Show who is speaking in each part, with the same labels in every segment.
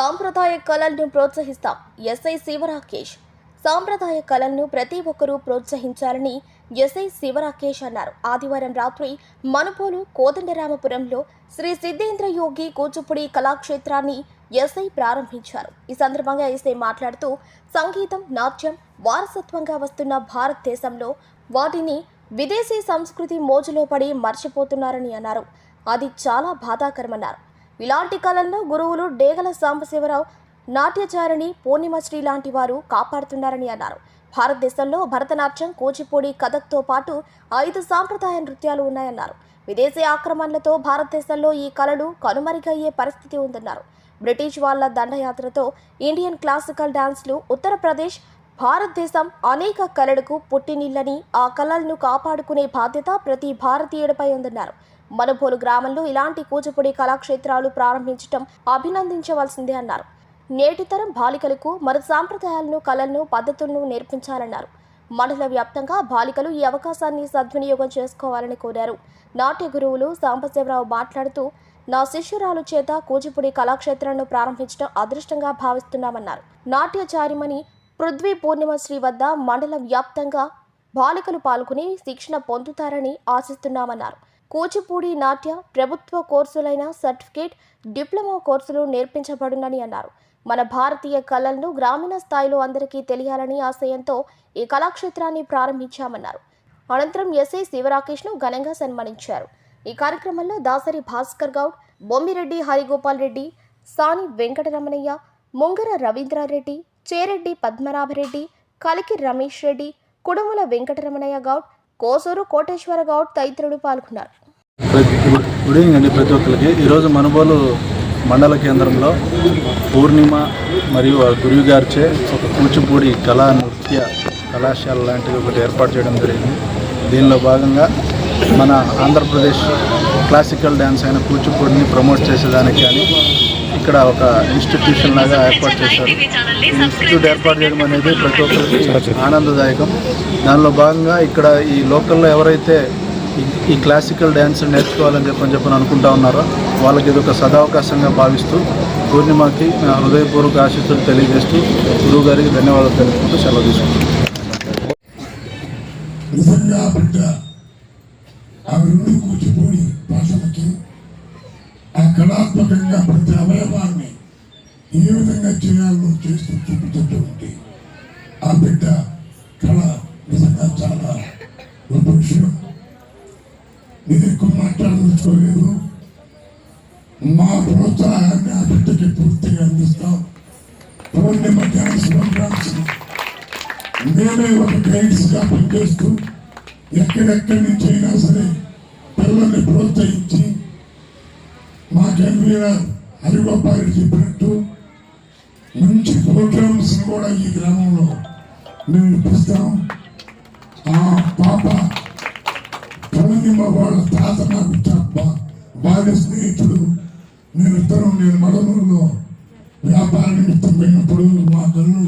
Speaker 1: సాంప్రదాయ కళలను ప్రోత్సహిస్తాం. ఎస్ఐ శివరాకేష్. సాంప్రదాయ కళలను ప్రతి ఒక్కరూ ప్రోత్సహించాలని ఎస్ఐ శివరాకేష్ అన్నారు. ఆదివారం రాత్రి మనుపోలు కోదండరామపురంలో శ్రీ సిద్ధేంద్ర యోగి కూచిపూడి కళాక్షేత్రాన్ని ఎస్ఐ ప్రారంభించారు. ఈ సందర్భంగా ఎస్ఐ మాట్లాడుతూ సంగీతం నాట్యం వారసత్వంగా వస్తున్న భారతదేశంలో వాటిని విదేశీ సంస్కృతి మోజులో పడి మర్చిపోతున్నారని అన్నారు. అది చాలా బాధాకరమన్నారు. ఇలాంటి కళల్లో గురువులు డేగల సాంబశివరావు నాట్యచారిణి పూర్ణిమశ్రీ లాంటి వారు కాపాడుతున్నారని అన్నారు. భారతదేశంలో భరతనాట్యం కూచిపూడి కథక్తో పాటు ఐదు సాంప్రదాయ నృత్యాలు ఉన్నాయన్నారు. విదేశీ ఆక్రమణలతో భారతదేశంలో ఈ కళలు కనుమరుగయ్యే పరిస్థితి ఉందన్నారు. బ్రిటిష్ వాళ్ళ దండయాత్రతో ఇండియన్ క్లాసికల్ డాన్స్లు ఉత్తరప్రదేశ్ భారతదేశం అనేక కళలకు పుట్టినిల్లని ఆ కళలను కాపాడుకునే బాధ్యత ప్రతి భారతీయుడిపై ఉందన్నారు. మనుబోలు గ్రామంలో ఇలాంటి కూచిపూడి కళాక్షేత్రాలు ప్రారంభించడం అభినందించవలసిందే అన్నారు. నేటితరం బాలికలకు మన సాంప్రదాయాలను కళలను పద్ధతులను నేర్పించాలన్నారు. మండల వ్యాప్తంగా బాలికలు ఈ అవకాశాన్ని సద్వినియోగం చేసుకోవాలని కోరారు. నాట్య గురువులు సాంబశివరావు మాట్లాడుతూ నా శిష్యురాలు చేత కూచిపూడి కళాక్షేత్రాన్ని ప్రారంభించడం అదృష్టంగా భావిస్తున్నామన్నారు. నాట్యచారిమణి పృథ్వీ పూర్ణిమశ్రీ వద్ద మండల వ్యాప్తంగా బాలికలు పాల్గొని శిక్షణ పొందుతారని ఆశిస్తున్నామన్నారు. కూచిపూడి నాట్య ప్రభుత్వ కోర్సులైన సర్టిఫికేట్ డిప్లొమా కోర్సులు నేర్పించబడునని అన్నారు. మన భారతీయ కళలను గ్రామీణ స్థాయిలో అందరికీ తెలియాలని ఆశయంతో ఈ కళాక్షేత్రాన్ని ప్రారంభించామన్నారు. అనంతరం ఎస్ఐ శివరాకేష్ను ఘనంగా సన్మానించారు. ఈ కార్యక్రమంలో దాసరి భాస్కర్ గౌడ్ బొమ్మిరెడ్డి హరిగోపాల్ రెడ్డి సాని వెంకటరమణయ్య ముంగర రవీంద్రారెడ్డి చేరెడ్డి పద్మనాభరెడ్డి కలికి రమేష్ రెడ్డి కుడుముల వెంకటరమణయ్య గౌడ్ కోసూరు కోటేశ్వర గౌడ్ తదితరులు పాల్గొన్నారు.
Speaker 2: ప్రతి గుడ్ ఈవినింగ్ అండి ప్రతి ఒక్కరికి. ఈరోజు మనుబోలు మండల కేంద్రంలో పూర్ణిమ మరియు గురువు గారిచే ఒక కూచిపూడి కళా నృత్య కళాశాల లాంటిది ఒకటి ఏర్పాటు చేయడం జరిగింది. దీనిలో భాగంగా మన ఆంధ్రప్రదేశ్ క్లాసికల్ డ్యాన్స్ అయిన కూచిపూడిని ప్రమోట్ చేసేదానికి కానీ ఇక్కడ ఒక ఇన్స్టిట్యూషన్ లాగా ఏర్పాటు చేశారు. ఈ ఇన్స్టిట్యూట్ ఏర్పాటు చేయడం అనేది ప్రతి ఒక్కరికి ఆనందదాయకం. దానిలో భాగంగా ఇక్కడ ఈ లోకల్లో ఎవరైతే ఈ- ఈ క్లాసికల్ డ్యాన్స్ నేర్చుకోవాలని చెప్పని చెప్పని అనుకుంటా ఉన్నారో వాళ్ళకి ఇది ఒక సదావకాశంగా భావిస్తూ పూర్ణిమకి నా హృదయపూర్వక ఆశీస్సులు తెలియజేస్తూ గురువు గారికి ధన్యవాదాలు తెలుపుకుంటూ సెలవు తీసుకుంటాం
Speaker 3: నిజంగా బిడ్డ ఆ కళాత్మకంగా ప్రతి అవయవాన్ని ఏ విధంగా చేయాలో చేస్తూ చూపుతుంటే ఆ బిడ్డ కళ నిజంగా చాలా గొప్ప విషయం. నేను ఎక్కువ మాట్లాడదలుచుకోలేదు. మా ప్రోత్సాహాన్ని ఆ బిడ్డకి పూర్తిగా అందిస్తాం. పూర్ణిమ డ్యాన్స్ ప్రోగ్రామ్స్ మేమే ఒక గైడ్స్గా పనిచేస్తూ ఎక్కడెక్కడి నుంచి అయినా సరే పిల్లల్ని ప్రోత్సహించి మా కన్వీనర్ హరిగోపాల్ చెప్పినట్టు మంచి ప్రోగ్రామ్స్ కూడా ఈ గ్రామంలో మేము ఇప్పిస్తాం ఆ పాప పూర్ణిమ వాళ్ళ తాత నాకు తప్ప బా- స్నేహితుడు. నేను మేమిద్దరం నేను మడమూరులో వ్యాపార నిమిత్తం పోయినప్పుడు మా కళ్ళు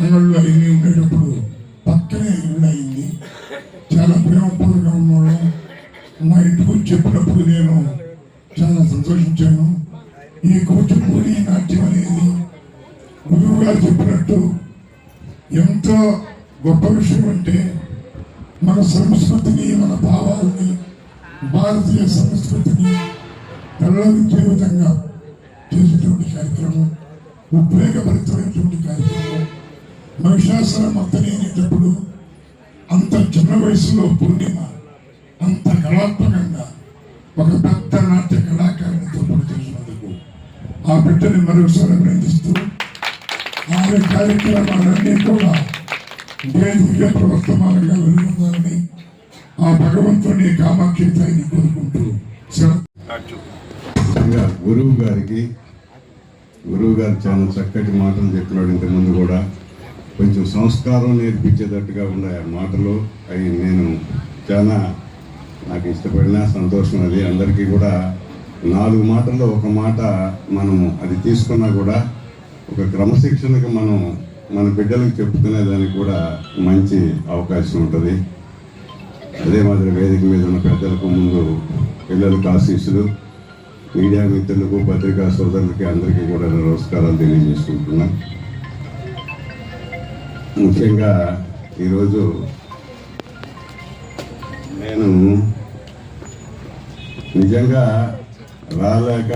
Speaker 3: అంగళ్ళు అయింది ఉండేటప్పుడు పక్కనే ఇల్లు అయింది. చాలా ప్రేమపూర్వకంగా ఉన్నాడు మా ఇంటికి చెప్పినప్పుడు నేను చాలా సంతోషించాను. ఈ కూచిపూడి నాట్యం అనేది గురువు గారు చెప్పినట్టు ఎంత గొప్ప విషయం అంటే మన సంస్కృతిని మన భావాలని భారతీయ సంస్కృతిని ప్రలోభించే విధంగా చేసేటువంటి కార్యక్రమం ఉద్వేగభరితమైనటువంటి కార్యక్రమం. మహిషాసురం అత్తనేటప్పుడు అంత చిన్న వయసులో పూర్ణిమ అంత కళాత్మకంగా ఒక పెద్ద నాట్య కళాకారునితో పనిచేసినందుకు ఆ బిడ్డని మరొకసారి అభినందిస్తూ ఆయన కార్యక్రమాలన్నీ కూడా దేశీయ ప్రవర్తమానంగా వెళ్ళిందాలని ఆ భగవంతుని కామాఖ్యతని కోరుకుంటూ
Speaker 4: గురువు గారికి గురువు గారు చాలా చక్కటి మాటలు చెప్పినాడు ఇంతకుముందు ముందు కూడా. కొంచెం సంస్కారం నేర్పించేటట్టుగా ఉన్నాయి ఆ మాటలు. అవి నేను చాలా నాకు ఇష్టపడిన సంతోషం అది. అందరికీ కూడా నాలుగు మాటల్లో ఒక మాట మనము అది తీసుకున్నా కూడా ఒక క్రమశిక్షణకి మనం మన బిడ్డలకు చెప్పుకునే దానికి కూడా మంచి అవకాశం ఉంటుంది. అదే మాదిరి వేదిక మీద ఉన్న పెద్దలకు ముందు పిల్లలకు ఆశీస్సులు మీడియా మిత్రులకు పత్రికా సోదరులకి అందరికీ కూడా నమస్కారాలు తెలియజేసుకుంటున్నాను ముఖ్యంగా ఈరోజు నేను నిజంగా రాలేక